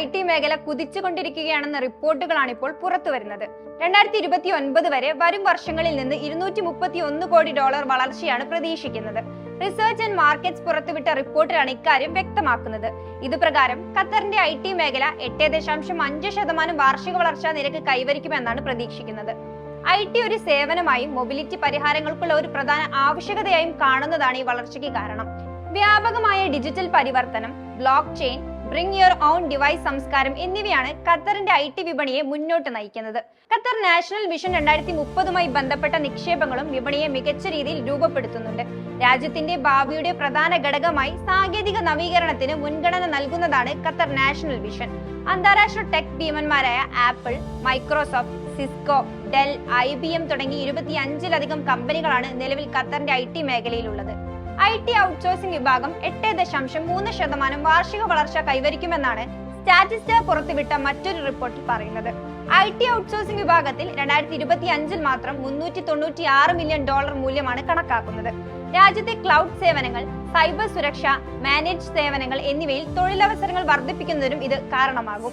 I T മേഖല കുതിച്ചുകൊണ്ടിരിക്കുകയാണെന്ന റിപ്പോർട്ടുകളാണ് ഇപ്പോൾ പുറത്തുവരുന്നത്. രണ്ടായിരത്തി ഇരുപത്തി ഒൻപത് വരെ വരും വർഷങ്ങളിൽ നിന്ന് ഇരുന്നൂറ്റി മുപ്പത്തി ഒന്ന് കോടി ഡോളർ വളർച്ചയാണ് പ്രതീക്ഷിക്കുന്നത്. റിസർച്ച് ആൻഡ് മാർക്കറ്റ്സ് പുറത്തുവിട്ട റിപ്പോർട്ടിലാണ് ഇക്കാര്യം വ്യക്തമാക്കുന്നത്. ഇതുപ്രകാരം ഖത്തറിന്റെ ഐ ടി മേഖല എട്ട് ദശാംശം അഞ്ച് ശതമാനം വാർഷിക വളർച്ചാ നിരക്ക് കൈവരിക്കുമെന്നാണ് പ്രതീക്ഷിക്കുന്നത്. ഐ ടി ഒരു സേവനമായും മൊബിലിറ്റി പരിഹാരങ്ങൾക്കുള്ള ഒരു പ്രധാന ആവശ്യകതയായും കാണുന്നതാണ് ഈ വളർച്ചയ്ക്ക് കാരണം. വ്യാപകമായ ഡിജിറ്റൽ പരിവർത്തനം block chain bring your own device സംസ്കാരം എന്നിവയാണ് ഖത്തറിന്റെ ഐ ടി വിപണിയെ മുന്നോട്ട് നയിക്കുന്നത്. ഖത്തർ നാഷണൽ വിഷൻ രണ്ടായിരത്തി മുപ്പതുമായി ബന്ധപ്പെട്ട നിക്ഷേപങ്ങളും വിപണിയെ മികച്ച രീതിയിൽ രൂപപ്പെടുത്തുന്നുണ്ട്. രാജ്യത്തിന്റെ ഭാവിയുടെ പ്രധാന ഘടകമായി സാങ്കേതിക നവീകരണത്തിന് മുൻഗണന നൽകുന്നതാണ് ഖത്തർ നാഷണൽ വിഷൻ അന്താരാഷ്ട്ര tech ഭീമന്മാരായ Apple Microsoft Cisco Dell I B M തുടങ്ങി ഇരുപത്തിയഞ്ചിലധികം കമ്പനികളാണ് നിലവിൽ ഖത്തറിന്റെ ഐ ടി മേഖലയിലുള്ളത്. ഐ ടി ഔട്ട്സോഴ്സിംഗ് വിഭാഗം എട്ട് ദശാംശം മൂന്ന് ശതമാനം വാർഷിക വളർച്ച കൈവരിക്കുമെന്നാണ് സ്റ്റാറ്റിസ്റ്റ പുറത്തുവിട്ട മറ്റൊരു റിപ്പോർട്ടിൽ പറയുന്നത്. ഐ ടി ഔട്ട്സോഴ്സിംഗ് വിഭാഗത്തിൽ രണ്ടായിരത്തി ഇരുപത്തി അഞ്ചിൽ മാത്രം മുന്നൂറ്റി തൊണ്ണൂറ്റി ആറ് മില്യൺ ഡോളർ മൂല്യമാണ് കണക്കാക്കുന്നത്. രാജ്യത്തെ ക്ലൗഡ് സേവനങ്ങൾ സൈബർ സുരക്ഷ മാനേജ് സേവനങ്ങൾ എന്നിവയിൽ തൊഴിലവസരങ്ങൾ വർദ്ധിപ്പിക്കുന്നതിനും ഇത് കാരണമാകും.